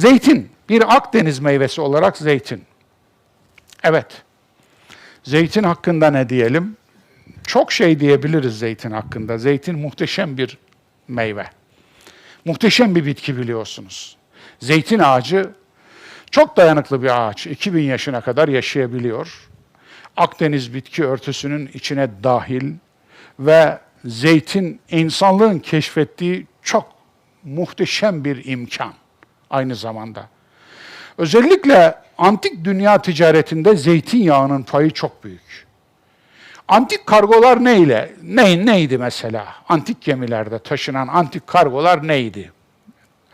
Zeytin, bir Akdeniz meyvesi olarak zeytin. Evet. Zeytin hakkında ne diyelim? Çok şey diyebiliriz zeytin hakkında. Zeytin muhteşem bir meyve. Muhteşem bir bitki biliyorsunuz. Zeytin ağacı çok dayanıklı bir ağaç. 2000 yaşına kadar yaşayabiliyor. Akdeniz bitki örtüsünün içine dahil ve zeytin insanlığın keşfettiği çok muhteşem bir imkan aynı zamanda. Özellikle antik dünya ticaretinde zeytinyağının payı çok büyük. Antik kargolar neyle? Ne, neydi mesela? Antik gemilerde taşınan antik kargolar neydi?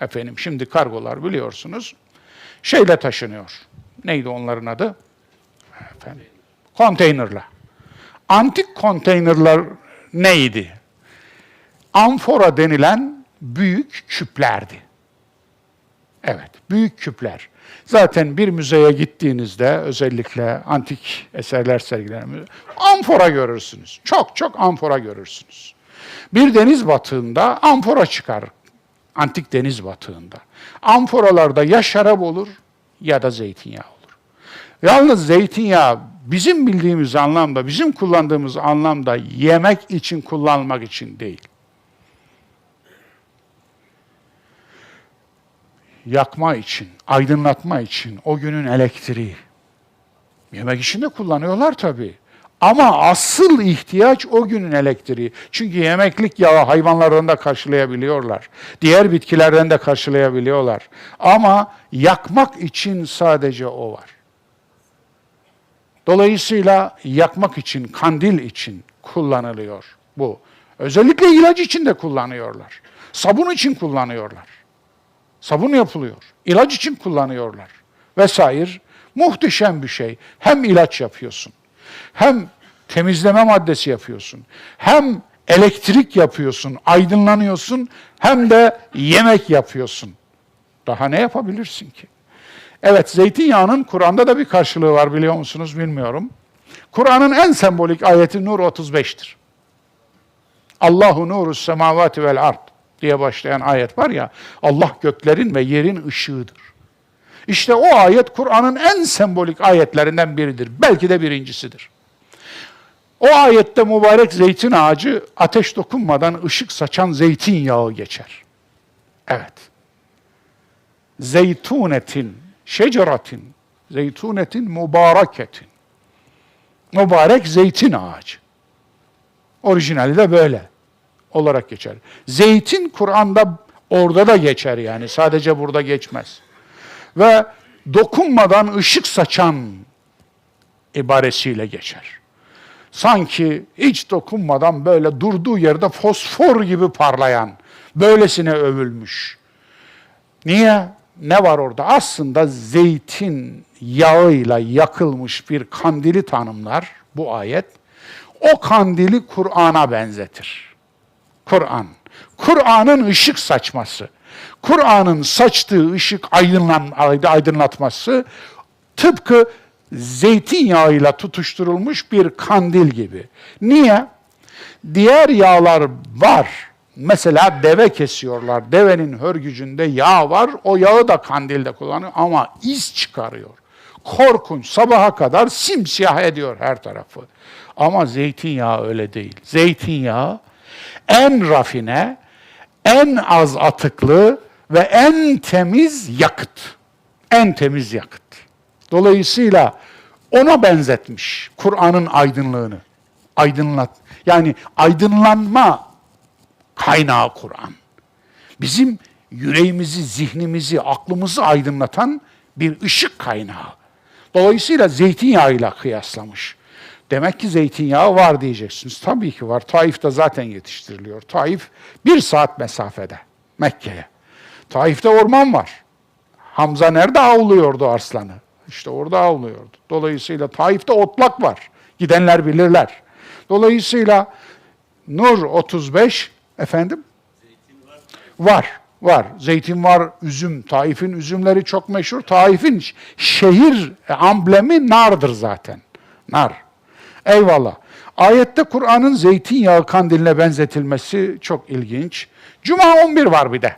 Efendim şimdi kargolar biliyorsunuz şeyle taşınıyor. Neydi onların adı? Efendim, konteynerla. Antik konteynerlar neydi? Amfora denilen büyük küplerdi. Evet, büyük küpler. Zaten bir müzeye gittiğinizde özellikle antik eserler sergilenen amfora görürsünüz. Çok çok amfora görürsünüz. Bir deniz batığında amfora çıkar. Antik deniz batığında. Amforalarda ya şarap olur ya da zeytinyağı olur. Yalnız zeytinyağı bizim bildiğimiz anlamda, bizim kullandığımız anlamda yemek için kullanmak için değil. Yakma için, aydınlatma için o günün elektriği. Yemek için de kullanıyorlar tabii. Ama asıl ihtiyaç o günün elektriği. Çünkü yemeklik yağı hayvanlardan da karşılayabiliyorlar. Diğer bitkilerden de karşılayabiliyorlar. Ama yakmak için sadece o var. Dolayısıyla yakmak için, kandil için kullanılıyor bu. Özellikle ilaç için de kullanıyorlar. Sabun için kullanıyorlar. Sabun yapılıyor. İlaç için kullanıyorlar. Vesaire. Muhteşem bir şey. Hem ilaç yapıyorsun, hem temizleme maddesi yapıyorsun, hem elektrik yapıyorsun, aydınlanıyorsun, hem de yemek yapıyorsun. Daha ne yapabilirsin ki? Evet, zeytinyağının Kur'an'da da bir karşılığı var biliyor musunuz bilmiyorum. Kur'an'ın en sembolik ayeti Nur 35'tir. Allahu nuru semavati vel ard diye başlayan ayet var ya, Allah göklerin ve yerin ışığıdır. İşte o ayet Kur'an'ın en sembolik ayetlerinden biridir. Belki de birincisidir. O ayette mübarek zeytin ağacı ateş dokunmadan ışık saçan zeytinyağı geçer. Evet. Zeytunetin, şeceratin, zeytunetin mübareketin. Mübarek zeytin ağacı. Orijinali de böyle olarak geçer. Zeytin Kur'an'da orada da geçer yani sadece burada geçmez. Ve dokunmadan ışık saçan ibaresiyle geçer. Sanki hiç dokunmadan böyle durduğu yerde fosfor gibi parlayan, böylesine övülmüş. Niye? Ne var orada? Aslında zeytin yağıyla yakılmış bir kandili tanımlar bu ayet. O kandili Kur'an'a benzetir. Kur'an. Kur'an'ın ışık saçması. Kur'an'ın saçtığı ışık aydınlan, aydınlatması tıpkı zeytinyağıyla tutuşturulmuş bir kandil gibi. Niye? Diğer yağlar var. Mesela deve kesiyorlar. Devenin hörgücünde yağ var. O yağı da kandilde kullanıyor ama iz çıkarıyor. Korkunç. Sabaha kadar simsiyah ediyor her tarafı. Ama zeytinyağı öyle değil. Zeytinyağı en rafine, en az atıklı ve en temiz yakıt. En temiz yakıt. Dolayısıyla ona benzetmiş Kur'an'ın aydınlığını. Aydınlat. Yani aydınlanma kaynağı Kur'an. Bizim yüreğimizi, zihnimizi, aklımızı aydınlatan bir ışık kaynağı. Dolayısıyla zeytinyağıyla kıyaslamış. Demek ki zeytinyağı var diyeceksiniz. Tabii ki var. Taif'te zaten yetiştiriliyor. Taif bir saat mesafede Mekke'ye. Taif'te orman var. Hamza nerede avlıyordu arslanı? İşte orada avlıyordu. Dolayısıyla Taif'te otlak var. Gidenler bilirler. Dolayısıyla Nur 35 efendim var. var. Var. Zeytin var, üzüm. Taif'in üzümleri çok meşhur. Taif'in şehir amblemi nardır zaten. Nar. Eyvallah. Ayette Kur'an'ın zeytinyağı kandiline benzetilmesi çok ilginç. Cuma 11 var bir de.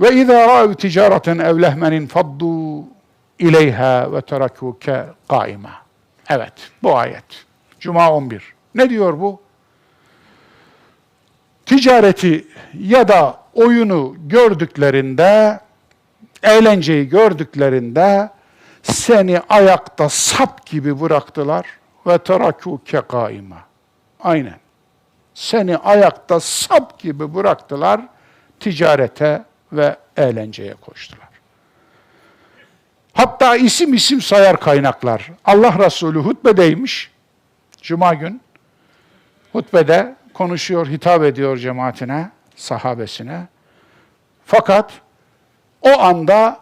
Ve izâ râv ticareten ev lehmen faddu ve terakûke kaima. Evet, bu ayet. Cuma 11. Ne diyor bu? Ticareti ya da oyunu gördüklerinde, eğlenceyi gördüklerinde seni ayakta sap gibi bıraktılar ve terakûke kaima. Aynen. Seni ayakta sap gibi bıraktılar, ticarete ve eğlenceye koştular. Hatta isim isim sayar kaynaklar. Allah Resulü hutbedeymiş. Cuma gün hutbede konuşuyor, hitap ediyor cemaatine, sahabesine. Fakat o anda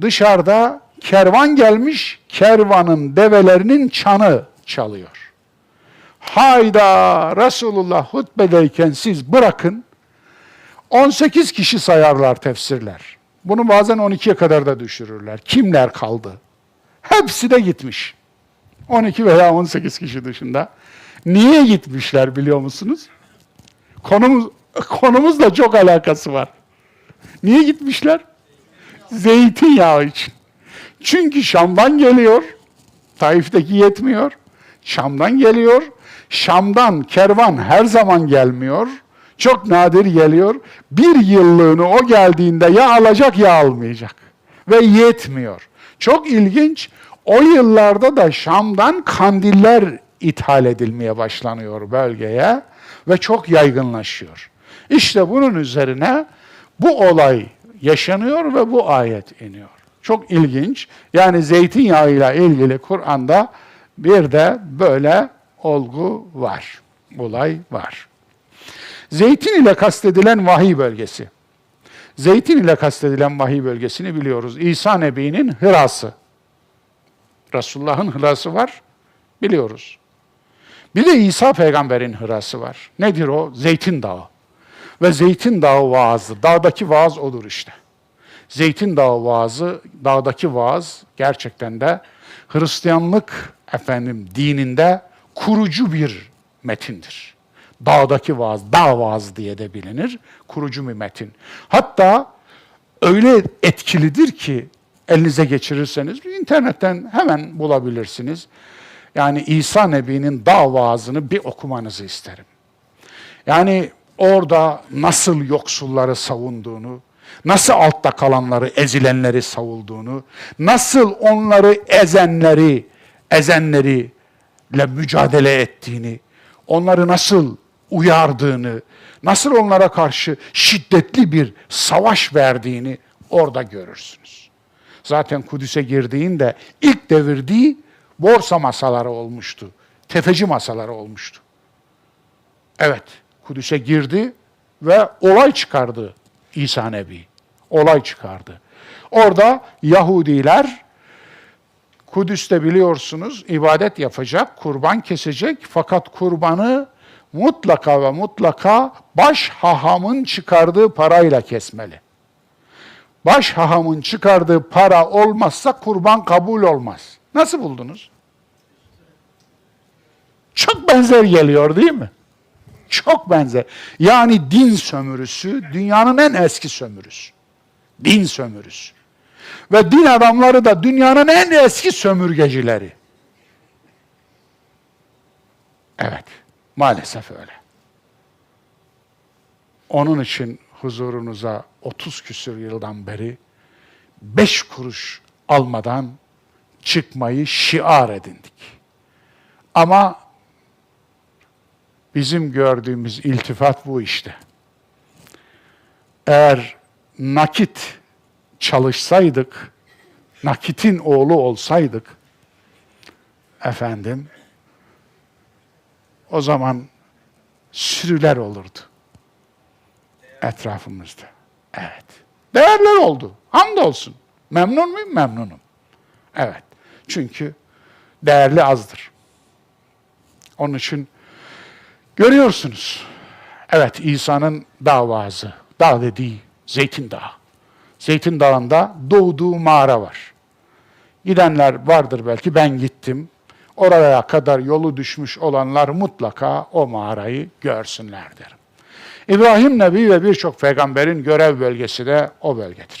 dışarıda kervan gelmiş, kervanın develerinin çanı çalıyor. Hayda Resulullah hutbedeyken siz bırakın, 18 kişi sayarlar tefsirler. Bunu bazen 12'ye kadar da düşürürler. Kimler kaldı? Hepsi de gitmiş. 12 veya 18 kişi dışında. Niye gitmişler biliyor musunuz? Konumuz, konumuzla çok alakası var. Niye gitmişler? Zeytinyağı için. Çünkü Şam'dan geliyor. Taif'teki yetmiyor. Şam'dan geliyor. Şam'dan kervan her zaman gelmiyor. Çok nadir geliyor. Bir yıllığını o geldiğinde ya alacak ya almayacak. Ve yetmiyor. Çok ilginç. O yıllarda da Şam'dan kandiller ithal edilmeye başlanıyor bölgeye ve çok yaygınlaşıyor. İşte bunun üzerine bu olay yaşanıyor ve bu ayet iniyor. Çok ilginç. Yani zeytinyağıyla ilgili Kur'an'da bir de böyle olgu var. Olay var. Zeytin ile kastedilen vahiy bölgesi. Zeytin ile kastedilen vahiy bölgesini biliyoruz. İsa Nebi'nin hırası. Resulullah'ın hırası var, biliyoruz. Bir de İsa peygamberin hırası var. Nedir o? Zeytin Dağı. Ve Zeytin Dağı vaazı, dağdaki vaaz odur işte. Zeytin Dağı vaazı, dağdaki vaaz gerçekten de Hristiyanlık efendim dininde kurucu bir metindir. Dağdaki vaaz, dağ vaaz diye de bilinir. Kurucu bir metin. Hatta öyle etkilidir ki elinize geçirirseniz internetten hemen bulabilirsiniz. Yani İsa Nebi'nin dağ vaazını bir okumanızı isterim. Yani orada nasıl yoksulları savunduğunu, nasıl altta kalanları, ezilenleri savulduğunu, nasıl onları ezenleri, ezenleriyle mücadele ettiğini, onları nasıl uyardığını, nasıl onlara karşı şiddetli bir savaş verdiğini orada görürsünüz. Zaten Kudüs'e girdiğinde ilk devirdiği borsa masaları olmuştu. Tefeci masaları olmuştu. Evet, Kudüs'e girdi ve olay çıkardı İsa Nebi. Olay çıkardı. Orada Yahudiler Kudüs'te biliyorsunuz ibadet yapacak, kurban kesecek fakat kurbanı mutlaka ve mutlaka baş hahamın çıkardığı parayla kesmeli. Baş hahamın çıkardığı para olmazsa kurban kabul olmaz. Nasıl buldunuz? Çok benzer geliyor değil mi? Çok benzer. Yani din sömürüsü dünyanın en eski sömürüsü. Din sömürüsü. Ve din adamları da dünyanın en eski sömürgecileri. Evet, maalesef öyle. Onun için huzurunuza 30 küsür yıldan beri beş kuruş almadan çıkmayı şiar edindik. Ama bizim gördüğümüz iltifat bu işte. Eğer nakit çalışsaydık, nakitin oğlu olsaydık, efendim, o zaman sürüler olurdu etrafımızda. Evet. Değerler oldu. Hamdolsun. Memnun muyum? Memnunum. Evet. Çünkü değerli azdır. Onun için görüyorsunuz. Evet İsa'nın davazı. Dağ dediği Zeytin Dağı. Zeytin Dağı'nda doğduğu mağara var. Gidenler vardır belki ben gittim. Oraya kadar yolu düşmüş olanlar mutlaka o mağarayı görsünler derim. İbrahim Nebi ve birçok peygamberin görev bölgesi de o bölgedir.